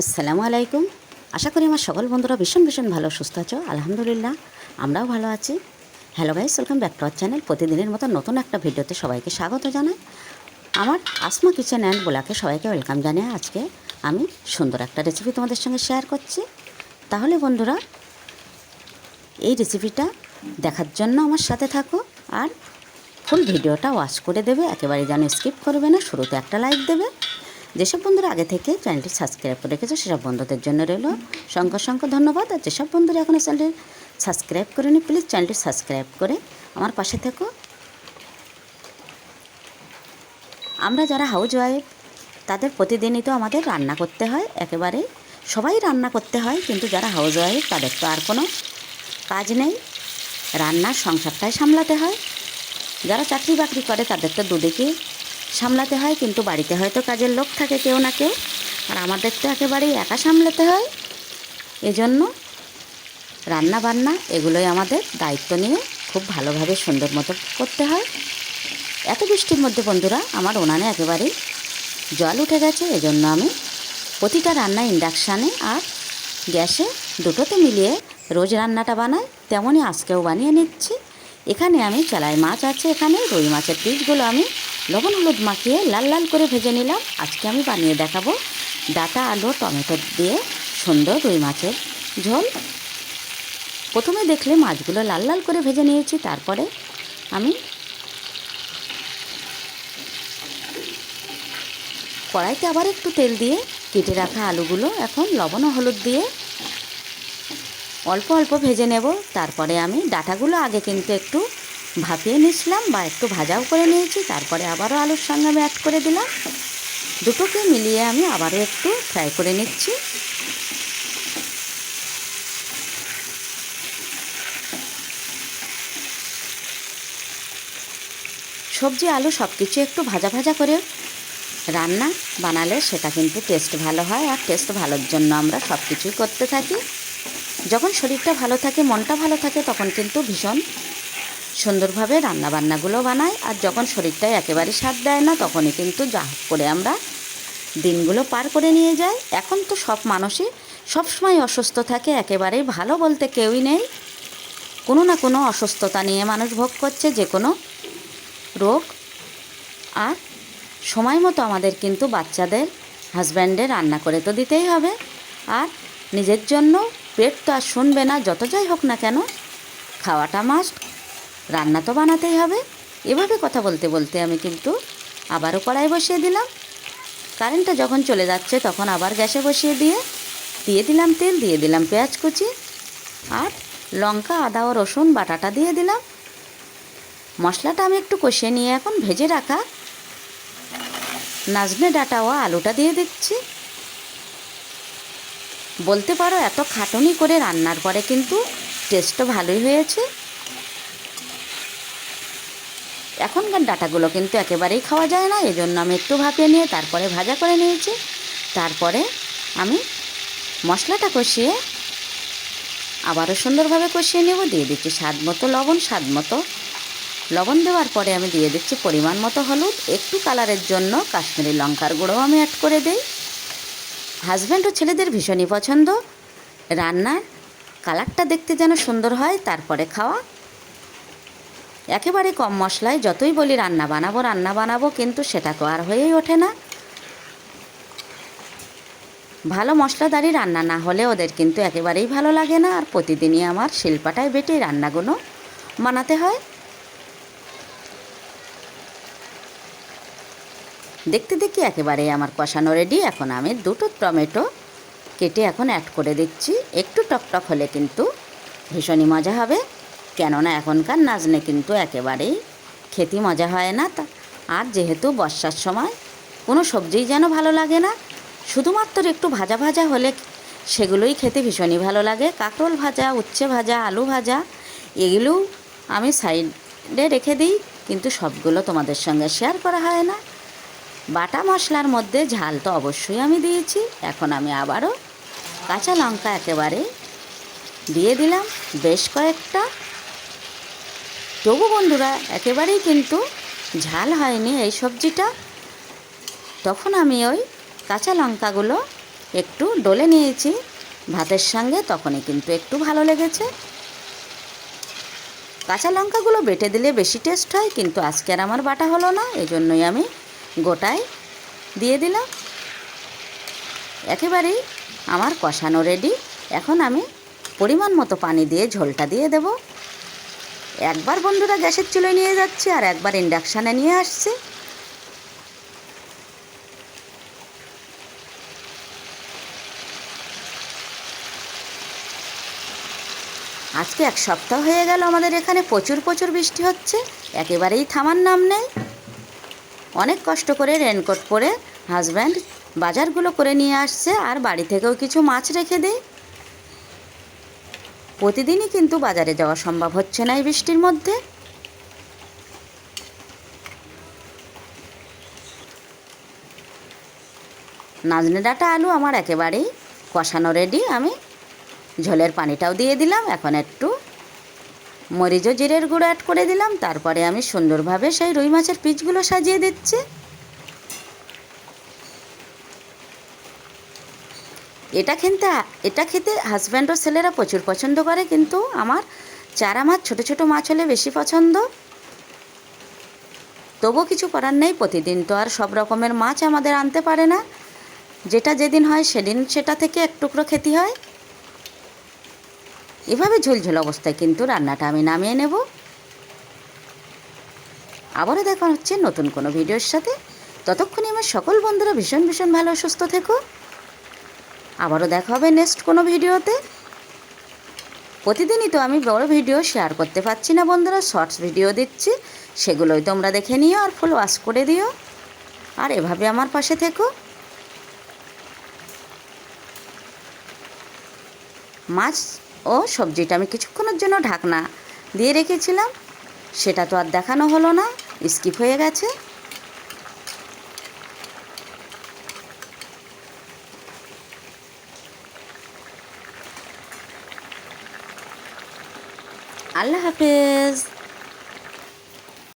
আসসালামু আলাইকুম। আশা করি আমার সকল বন্ধুরা ভীষণ ভীষণ ভালো, সুস্থ আছো। আলহামদুলিল্লাহ, আমরাও ভালো আছি। Hello guys welcome back to our channel প্রতিদিনের মতো নতুন একটা ভিডিওতে সবাইকে স্বাগত জানাই। আমার আসমা কিচেন অ্যান্ড বোলাকে সবাইকে ওয়েলকাম জানিয়ে আজকে আমি সুন্দর একটা রেসিপি তোমাদের সঙ্গে শেয়ার করছি। তাহলে বন্ধুরা, এই রেসিপিটা দেখার জন্য আমার সাথে থাকো আর ফুল ভিডিওটা ওয়াচ করে দেবে। একেবারে যেন স্কিপ করবে না, শুরুতে একটা লাইক দেবে। যেসব বন্ধুরা আগে থেকে চ্যানেলটি সাবস্ক্রাইব করে রেখেছে, সেসব বন্ধুদের জন্য রইল সংখ্যা সংখ্যা ধন্যবাদ। আর যেসব বন্ধুরা এখনও চ্যানেলটি সাবস্ক্রাইব করেনি প্লিজ চ্যানেলটি সাবস্ক্রাইব করে আমার পাশে থেকো। আমরা যারা হাউস ওয়াইফ তাদের প্রতিদিনই তো আমাদের রান্না করতে হয় একেবারে সবাই রান্না করতে হয়, কিন্তু যারা হাউস ওয়াইফ তাদের তো আর কোনো কাজ নেই। রান্নার সংসারটাই সামলাতে হয়। যারা চাকরি বাকরি করে, তাদের তো দুদিকে সামলাতে হয়, কিন্তু বাড়িতে হয়তো কাজের লোক থাকে কেউ না কেউ। আর আমাদের তো একেবারেই একা সামলাতে হয়। এজন্য রান্না বান্না এগুলোই আমাদের দায়িত্ব নিয়ে খুব ভালোভাবে সুন্দর মতো করতে হয়। এত বৃষ্টির মধ্যে বন্ধুরা, আমার উনানে একেবারেই জল উঠে গেছে, এজন্য আমি প্রতিটা রান্না ইন্ডাকশানে আর গ্যাসে দুটোতে মিলিয়ে রোজ রান্নাটা বানাই, তেমনই আজকেও বানিয়ে নিচ্ছি। এখানে আমি চালাই মাছ আছে এখানে, রুই মাছের পিসগুলো আমি লবণ হলুদ মাখিয়ে লাল লাল করে ভেজে নিলাম। আজকে আমি বানিয়ে দেখাবো ডাটা আলু টমেটো দিয়ে সুন্দর রুই মাছের ঝোল। প্রথমে দেখলে মাছগুলো লাল লাল করে ভেজে নিয়েছি, তারপরে আমি কড়াইতে আবার একটু তেল দিয়ে কেটে রাখা আলুগুলো এখন লবণ ও হলুদ দিয়ে অল্প অল্প ভেজে নেব। তারপরে আমি ডাটাগুলো আগে কিন্তু একটু ভাপিয়ে নিয়েছিলাম বা একটু ভাজাও করে নিয়েছি, তারপরে আবারও আলুর সঙ্গে আমি অ্যাড করে দিলাম। দুটোকে মিলিয়ে আমি আবারও একটু ফ্রাই করে নিচ্ছি। সবজি, আলু সব কিছু একটু ভাজা ভাজা করে রান্না বানালে সেটা কিন্তু টেস্ট ভালো হয় আর টেস্ট ভালোর জন্য আমরা সব কিছুই করতে থাকি। যখন শরীরটা ভালো থাকে, মনটা ভালো থাকে, তখন কিন্তু ভীষণ সুন্দরভাবে রান্না বান্নাগুলো বানাই আর যখন শরীরটাই একেবারে সাথ দেয় না, তখনই কিন্তু যা করে আমরা দিনগুলো পার করে নিয়ে যাই। এখন তো সব মানুষই সবসময় অসুস্থ থাকে, একেবারেই ভালো বলতে কেউই নেই। কোনো না কোনো অসুস্থতা নিয়ে মানুষ ভোগ করছে, যে কোনো রোগ। আর সময় মতো আমাদের কিন্তু বাচ্চাদের হাজব্যান্ডে রান্না করে তো দিতেই হবে। আর নিজের জন্য পেট তো আর শুনবে না, যত যাই হোক না কেন, খাওয়াটা মাস্ট রান্না তো বানাতেই হবে। এভাবে কথা বলতে বলতে আমি কিন্তু আবারও কড়াই বসিয়ে দিলাম। কারেন্টটা যখন চলে যাচ্ছে তখন আবার গ্যাসে বসিয়ে দিয়ে দিয়ে দিলাম তেল, দিয়ে দিলাম পেঁয়াজ কুচি আর লঙ্কা, আদা ও রসুন বাটাটা দিয়ে দিলাম। মশলাটা আমি একটু কষিয়ে নিয়ে এখন ভেজে রাখা নাজনে ডাটা ও আলুটা দিয়ে দিচ্ছি। বলতে পারো এত খাটনি করে রান্নার পরে কিন্তু টেস্টও ভালোই হয়েছে। এখনকার ডাটাগুলো কিন্তু একেবারেই খাওয়া যায় না, এজন্য আমি একটু ভাপিয়ে নিয়ে তারপরে ভাজা করে নিয়েছি। তারপরে আমি মশলাটা কষিয়ে আবারও সুন্দরভাবে কষিয়ে নেব। দিয়ে দিচ্ছি স্বাদ মতো লবণ, স্বাদ মতো লবণ দেওয়ার পরে আমি দিয়ে দিচ্ছি পরিমাণ মতো হলুদ। একটু কালারের জন্য কাশ্মীরি লঙ্কার গুঁড়োও আমি অ্যাড করে দিই। হাজব্যান্ড ও ছেলেদের ভীষণই পছন্দ। রান্নার কালারটা দেখতে যেন সুন্দর হয়, তারপরে খাওয়া একেবারে কম মশলায় যতই বলি রান্না বানাবো রান্না বানাবো, কিন্তু সেটা তো আর হয়েই ওঠে না। ভালো মশলাদারি রান্না না হলে ওদের কিন্তু একেবারেই ভালো লাগে না, আর প্রতিদিনই আমার শিল্পাটায় বেটে রান্নাগুলো বানাতে হয়। দেখতে দেখি একেবারেই আমার কষানো রেডি এখন আমি দুটো টমেটো কেটে এখন অ্যাড করে দিচ্ছি। একটু টকটক হলে কিন্তু ভীষণই মজা হবে। কেননা এখনকার নাজনে কিন্তু একেবারেই খেতে মজা হয় না তা। আর যেহেতু বর্ষার সময়, কোনো সবজিই যেন ভালো লাগে না, শুধুমাত্র একটু ভাজা ভাজা হলে সেগুলোই খেতে ভীষণই ভালো লাগে। কাঁকরোল ভাজা, উচ্ছে ভাজা, আলু ভাজা এগুলোও আমি সাইডে রেখে দিই, কিন্তু সবগুলো তোমাদের সঙ্গে শেয়ার করা হয় না। বাটা মশলার মধ্যে ঝাল তো অবশ্যই আমি দিয়েছি, এখন আমি আবারও কাঁচা লঙ্কা একেবারে দিয়ে দিলাম, বেশ কয়েকটা। তবু বন্ধুরা, একেবারেই কিন্তু ঝাল হয়নি এই সবজিটা। তখন আমি ওই কাঁচা লঙ্কাগুলো একটু ডলে নিয়েছি। ভাতের সঙ্গে তখনই কিন্তু একটু ভালো লেগেছে। কাঁচা লঙ্কাগুলো বেটে দিলে বেশি টেস্ট হয়, কিন্তু আজকে আর আমার বাটা হলো না এই জন্যই আমি গোটায় দিয়ে দিলাম। একেবারেই আমার কষানো রেডি এখন আমি পরিমাণ মতো পানি দিয়ে ঝোলটা দিয়ে দেব। একবার বন্ধুরা গ্যাসের চুলোয় নিয়ে যাচ্ছে আর একবার ইন্ডাকশানে নিয়ে আসছে। আজকে এক সপ্তাহ হয়ে গেল আমাদের এখানে প্রচুর প্রচুর বৃষ্টি হচ্ছে, একেবারেই থামার নাম নেই। অনেক কষ্ট করে রেনকোট পরে হাজব্যান্ড বাজারগুলো করে নিয়ে আসছে আর বাড়ি থেকেও কিছু মাছ রেখে দেয়। প্রতিদিনই কিন্তু বাজারে যাওয়া সম্ভব হচ্ছে না এই বৃষ্টির মধ্যে। নাজনে ডাঁটা আলু আমার একেবারেই কষানো রেডি আমি ঝোলের পানিটাও দিয়ে দিলাম, এখন একটু মরিচ জিরের গুঁড়ো অ্যাড করে দিলাম, তারপরে আমি সুন্দরভাবে সেই রুই মাছের পিচগুলো সাজিয়ে দিচ্ছি। এটা খেতে এটা খেতে হাজব্যান্ড ও ছেলেরা প্রচুর পছন্দ করে, কিন্তু আমার চারা মাছ, ছোটো ছোটো মাছ হলে বেশি পছন্দ। তবুও কিছু করার নেই, প্রতিদিন তো আর সব রকমের মাছ আমাদের আনতে পারে না। যেটা যেদিন হয় সেদিন সেটা থেকে এক টুকরো খেতে হয়। এভাবে ঝোলঝোল অবস্থায় কিন্তু রান্নাটা আমি নামিয়ে নেব। আবারও দেখা হচ্ছে নতুন কোনো ভিডিওর সাথে। ততক্ষণে আমার সকল বন্ধুরা ভীষণ ভীষণ ভালো, সুস্থ থেকো। আবারও দেখা হবে নেক্সট কোনো ভিডিওতে। প্রতিদিনই তো আমি বড় ভিডিও শেয়ার করতে পারছি না বন্ধুরা শর্টস ভিডিও দিচ্ছি, সেগুলোই তোমরা দেখে নিও আর ফুল ওয়াশ করে দিও। আর এভাবে আমার পাশে থেকো। মাছ ও সবজিটা আমি কিছুক্ষণের জন্য ঢাকনা দিয়ে রেখেছিলাম, সেটা তো আর দেখানো হলো না স্কিপ হয়ে গেছে। আল্লাহ হাফেজ।